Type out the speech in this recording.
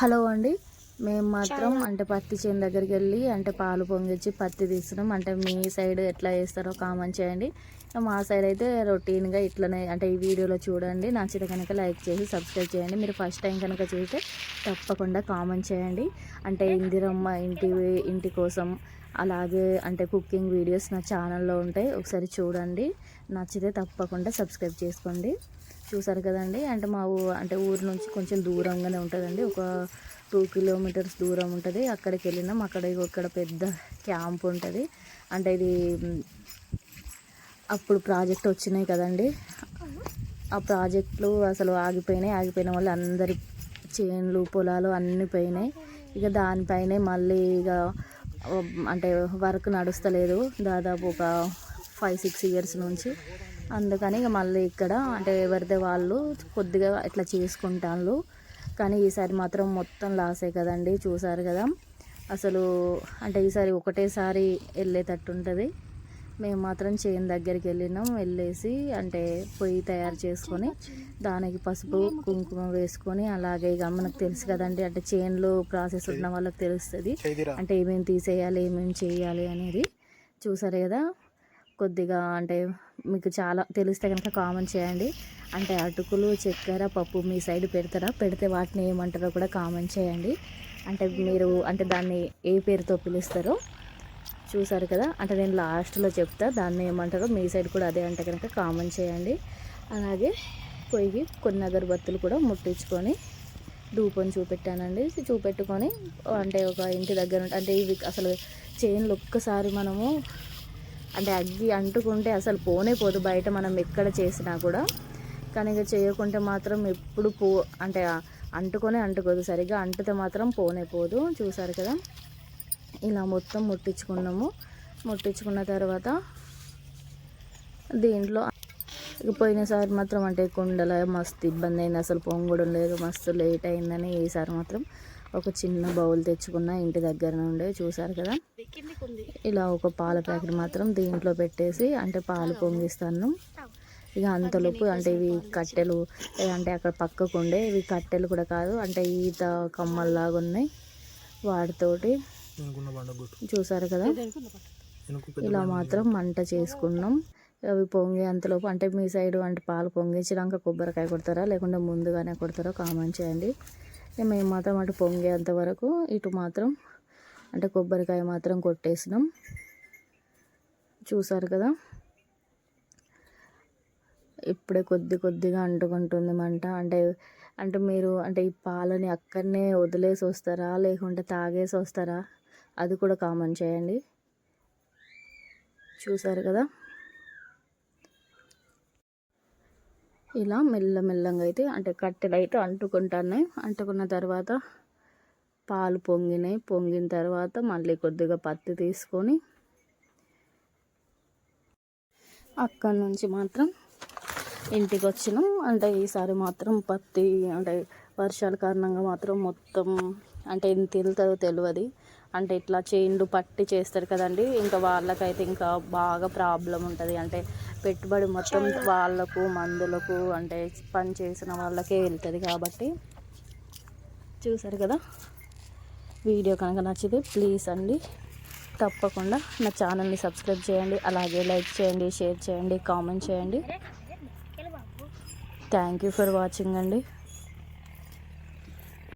Hello అండి. మేము మాత్రం అంటే పత్తి చేను దగ్గరికి వెళ్ళి అంటే పాలు పొంగిచ్చి పత్తి తీస్తున్నాం. అంటే మీ సైడ్ ఎట్లా చేస్తారో కామెంట్ చేయండి. మా సైడ్ అయితే రొటీన్గా ఇట్లనే అంటే ఈ వీడియోలో చూడండి. నచ్చితే కనుక లైక్ చేసి సబ్స్క్రైబ్ చేయండి. మీరు ఫస్ట్ టైం కనుక చూస్తే తప్పకుండా కామెంట్ చేయండి. అంటే ఇందిరమ్మ ఇంటి ఇంటి కోసం అలాగే అంటే కుకింగ్ వీడియోస్ నా ఛానల్లో ఉంటాయి. ఒకసారి చూడండి. నచ్చితే తప్పకుండా సబ్స్క్రైబ్ చేసుకోండి. చూసారు కదండి? అంటే మా అంటే ఊరు నుంచి కొంచెం దూరంగానే ఉంటుందండి. ఒక టూ కిలోమీటర్స్ దూరం ఉంటుంది. అక్కడికి వెళ్ళినాం. అక్కడ ఇక్కడ పెద్ద క్యాంప్ ఉంటుంది. అంటే ఇది అప్పుడు ప్రాజెక్ట్ వచ్చినాయి కదండి. ఆ ప్రాజెక్టులు అసలు ఆగిపోయినాయి. ఆగిపోయిన వాళ్ళు అందరి చేన్లు పొలాలు అన్నీ పోయినాయి. ఇక దానిపైనే మళ్ళీ ఇక అంటే వర్క్ నడుస్తలేదు. దాదాపు ఒక ఫైవ్ సిక్స్ ఇయర్స్ నుంచి. అందుకని ఇక మళ్ళీ ఇక్కడ అంటే ఎవరిదే వాళ్ళు కొద్దిగా ఇట్లా చేసుకుంటాను కానీ ఈసారి మాత్రం మొత్తం లాసే కదండి చూసారు కదా. అసలు అంటే ఈసారి ఒకటేసారి వెళ్ళేటట్టు ఉంటుంది. మేము మాత్రం చేను దగ్గరికి వెళ్ళినాం వెళ్ళేసి అంటే పొయ్యి తయారు చేసుకొని దానికి పసుపు కుంకుమ వేసుకొని అలాగే ఇక మనకు తెలుసు కదండి అంటే చేనులో ప్రాసెస్ ఉన్న వాళ్ళకి తెలుస్తుంది. అంటే ఏమేమి తీసేయాలి ఏమేమి చేయాలి అనేది చూసారు కదా. కొద్దిగా అంటే మీకు చాలా తెలిస్తే కనుక కామెంట్ చేయండి. అంటే అటుకులు చక్కెర పప్పు మీ సైడ్ పెడతారా? పెడితే వాటిని ఏమంటారో కూడా కామెంట్ చేయండి. అంటే మీరు అంటే దాన్ని ఏ పేరుతో పిలుస్తారో చూసారు కదా? అంటే నేను లాస్ట్లో చెప్తా దాన్ని ఏమంటారో మీ సైడ్ కూడా అదే అంటే కనుక కామెంట్ చేయండి. అలాగే పొయ్యి కొన్ని అగరబత్తులు కూడా ముట్టించుకొని ధూపం చూపెట్టానండి. చూపెట్టుకొని అంటే ఒక ఇంటి దగ్గర ఉంటే- అంటే ఇవి అసలు చైన్లు ఒక్కసారి మనము అంటే అగ్గి అంటుకుంటే అసలు పోనే పోదు బయట మనం ఎక్కడ చేసినా కూడా. కానీ ఇక చేయకుంటే మాత్రం ఎప్పుడు పో అంటే అంటుకొనే అంటుకోదు. సరిగ్గా అంటితే మాత్రం పోనే పోదు. చూసారు కదా? ఇలా మొత్తం ముట్టించుకున్నాము. ముట్టించుకున్న తర్వాత దీంట్లో పోయినసారి మాత్రం అంటే కుండల మస్తు ఇబ్బంది అయింది. అసలు పొంగడం లేదు. మస్తు లేట్ అయిందని ఈసారి మాత్రం ఒక చిన్న బౌల్ తెచ్చుకున్న ఇంటి దగ్గర నుండే చూసారు కదా? ఇలా ఒక పాల ప్యాకెట్ మాత్రం దీంట్లో పెట్టేసి అంటే పాలు పొంగిస్తాను. ఇక అంతలోపు అంటే ఇవి కట్టెలు అంటే అక్కడ పక్కకు ఉండే ఇవి కట్టెలు కూడా కాదు అంటే ఈత కమ్మల్లాగా ఉన్నాయి వాటితోటి. చూసారు కదా? ఇలా మాత్రం మంట చేసుకున్నాం. అవి పొంగే అంతలోపు అంటే మీ సైడ్ అంటే పాలు పొంగించినాక కొబ్బరికాయ కొడతారా లేకుంటే ముందుగానే కొడతారో కామెంట్ చేయండి. మేము మాత్రం అటు పొంగేంత వరకు ఇటు మాత్రం అంటే కొబ్బరికాయ మాత్రం కొట్టేసినాం. చూసారు కదా? ఇప్పుడే కొద్ది కొద్దిగా అంటుకుంటుంది మంట. అంటే అంటే మీరు అంటే ఈ పాలని అక్కడనే వదిలేసి వస్తారా? లేకుంటే తాగేసి వస్తారా? అది కూడా కామెంట్ చేయండి. చూసారు కదా? ఇలా మెల్లమెల్లంగా అయితే అంటే కట్టెలు అయితే అంటుకుంటున్నాయి అంటుకున్న తర్వాత పాలు పొంగినాయి. పొంగిన తర్వాత మళ్ళీ కొద్దిగా పత్తి తీసుకొని అక్కడి నుంచి మాత్రం ఇంటికి వచ్చినాం. అంటే ఈసారి మాత్రం పత్తి అంటే వర్షాల కారణంగా మాత్రం మొత్తం అంటే ఎంత వెళ్తుందో తెలియదు అంటే ఇట్లా చేండు పట్టి చేస్తారు కదండి. ఇంకా వాళ్ళకైతే ఇంకా బాగా ప్రాబ్లం ఉంటుంది. అంటే పెట్టుబడి మొత్తం వాళ్ళకు మందులకు అంటే పని చేసిన వాళ్ళకే వెళ్తుంది కాబట్టి. చూసారు కదా? వీడియో కనుక నచ్చితే ప్లీజ్ అండి. తప్పకుండా నా ఛానల్ని సబ్స్క్రైబ్ చేయండి. అలాగే లైక్ చేయండి షేర్ చేయండి కామెంట్ చేయండి. థ్యాంక్ యూ ఫర్ వాచింగ్ అండి.